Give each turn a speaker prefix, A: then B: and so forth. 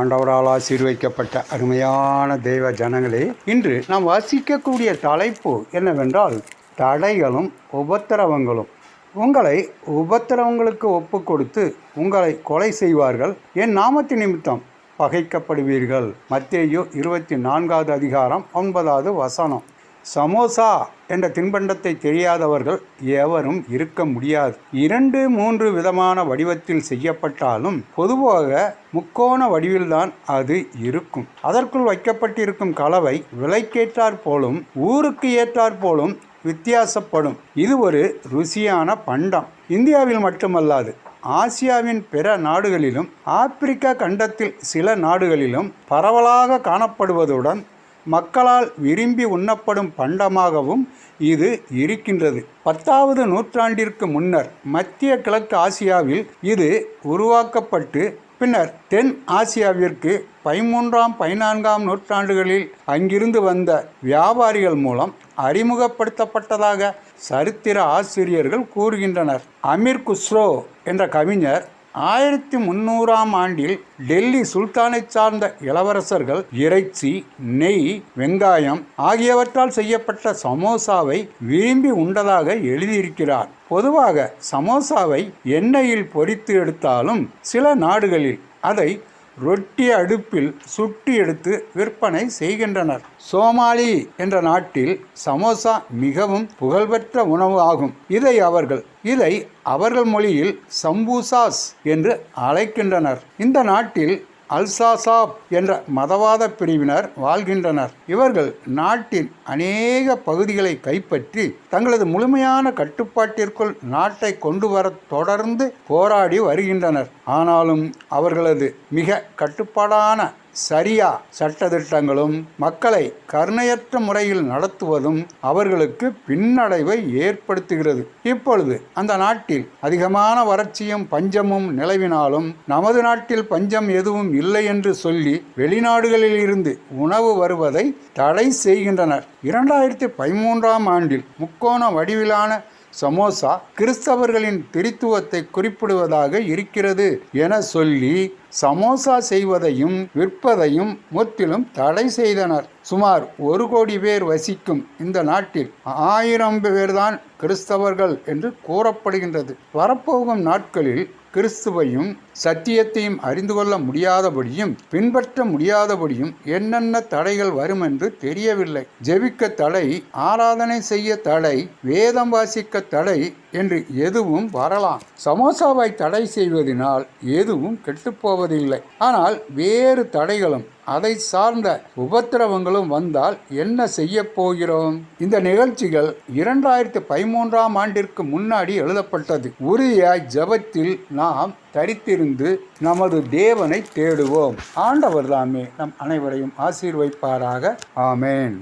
A: ஆண்டவரால் ஆசீர்வைக்கப்பட்ட அருமையான தெய்வ ஜனங்களே இன்று நாம் வாசிக்கக்கூடிய தலைப்பு என்னவென்றால் தடைகளும் உபத்திரவங்களும். உங்களை உபத்திரவங்களுக்கு ஒப்பு கொடுத்து உங்களை கொலை செய்வார்கள். என் நாமத்து நிமித்தம் பகைக்கப்படுவீர்கள். மத்தேயோ இருபத்தி நான்காவது அதிகாரம் ஒன்பதாவது வசனம். சமோசா என்ற தின்பண்டத்தை தெரியாதவர்கள் எவரும் இருக்க முடியாது. இரண்டு மூன்று விதமான வடிவத்தில் செய்யப்பட்டாலும் பொதுவாக முக்கோண வடிவில்தான் அது இருக்கும். அதற்குள் வைக்கப்பட்டிருக்கும் கலவை விலைக்கேற்றாற் போலும் ஊருக்கு ஏற்றாற் போலும் வித்தியாசப்படும். இது ஒரு ருசியான பண்டம். இந்தியாவில் மட்டுமல்லாது ஆசியாவின் பிற நாடுகளிலும் ஆப்பிரிக்க கண்டத்தில் சில நாடுகளிலும் பரவலாக காணப்படுவதுடன் மக்களால் விரும்பி உண்ணப்படும் பண்டமாகவும் இது இருக்கின்றது. பத்தாவது நூற்றாண்டிற்கு முன்னர் மத்திய கிழக்கு ஆசியாவில் இது உருவாக்கப்பட்டு பின்னர் தென் ஆசியாவிற்கு பதிமூன்றாம் பதினான்காம் நூற்றாண்டுகளில் அங்கிருந்து வந்த வியாபாரிகள் மூலம் அறிமுகப்படுத்தப்பட்டதாக சரித்திர ஆசிரியர்கள் கூறுகின்றனர். அமீர் குஸ்ரோ என்ற கவிஞர் ஆயிரத்தி முந்நூறாம் ஆண்டில் டெல்லி சுல்தானை சார்ந்த இளவரசர்கள் இறைச்சி நெய் வெங்காயம் ஆகியவற்றால் செய்யப்பட்ட சமோசாவை விரும்பி உண்டதாக எழுதியிருக்கிறார். பொதுவாக சமோசாவை எண்ணெயில் பொரித்து எடுத்தாலும் சில நாடுகளில் அதை ரொட்டி அடுப்பில் சுட்டி எடுத்து விற்பனை செய்கின்றனர். சோமாலி என்ற நாட்டில் சமோசா மிகவும் புகழ்பெற்ற உணவு ஆகும். இதை அவர்கள் இதை அவர்கள் மொழியில் சம்பூசாஸ் என்று அழைக்கின்றனர். இந்த நாட்டில் அல்சாசாப் என்ற மதவாத பிரிவினர் வாழ்கின்றனர். இவர்கள் நாட்டின் அநேக பகுதிகளை கைப்பற்றி தங்களது முழுமையான கட்டுப்பாட்டிற்குள் நாட்டை கொண்டு வர தொடர்ந்து போராடி வருகின்றனர். ஆனாலும் அவர்களது மிக கட்டுப்பாடான சரியா சட்டத்திட்டங்களும் மக்களை கருணையற்ற முறையில் நடத்துவதும் அவர்களுக்கு பின்னடைவை ஏற்படுத்துகிறது. இப்பொழுது அந்த நாட்டில் அதிகமான வறட்சியும் பஞ்சமும் நிலவினாலும் நமது நாட்டில் பஞ்சம் எதுவும் இல்லை என்று சொல்லி வெளிநாடுகளில் இருந்து உணவு வருவதை தடை செய்கின்றனர். இரண்டாயிரத்தி பதிமூன்றாம் ஆண்டில் முக்கோண வடிவிலான சமோசா கிறிஸ்தவர்களின் திரித்துவத்தை குறிப்பிடுவதாக இருக்கிறது என சொல்லி சமோசா செய்வதையும் விற்பதையும் முற்றிலும் தடை செய்தனர். சுமார் ஒரு கோடி பேர் வசிக்கும் இந்த நாட்டில் ஆயிரம் பேர்தான் கிறிஸ்தவர்கள் என்று கூறப்படுகின்றது. வரப்போகும் நாட்களில் கிறிஸ்துவையும் சத்தியத்தையும் அறிந்து கொள்ள முடியாதபடியும் பின்பற்ற முடியாதபடியும் என்னென்ன தடைகள் வரும் என்று தெரியவில்லை. ஜெபிக்க தடை ஆராதனை செய்ய தடை வேதம் வாசிக்க தடை என்று எதுவும் வரலாம். சமோசாவை தடை செய்வதனால் எதுவும் கெட்டுப்போவதில்லை. ஆனால் வேறு தடைகளும் அதை சார்ந்த உபத்திரவங்களும் வந்தால் என்ன செய்ய போகிறோம்? இந்த நிகழ்ச்சிகள் இரண்டாயிரத்தி பதிமூன்றாம் ஆண்டிற்கு முன்னாடி எழுதப்பட்டது. உறுதியாய் ஜபத்தில் நாம் தரித்திருந்து நமது தேவனை தேடுவோம். ஆண்டவர் தாமே நம் அனைவரையும் ஆசீர்வைப்பாராக ஆமேன்.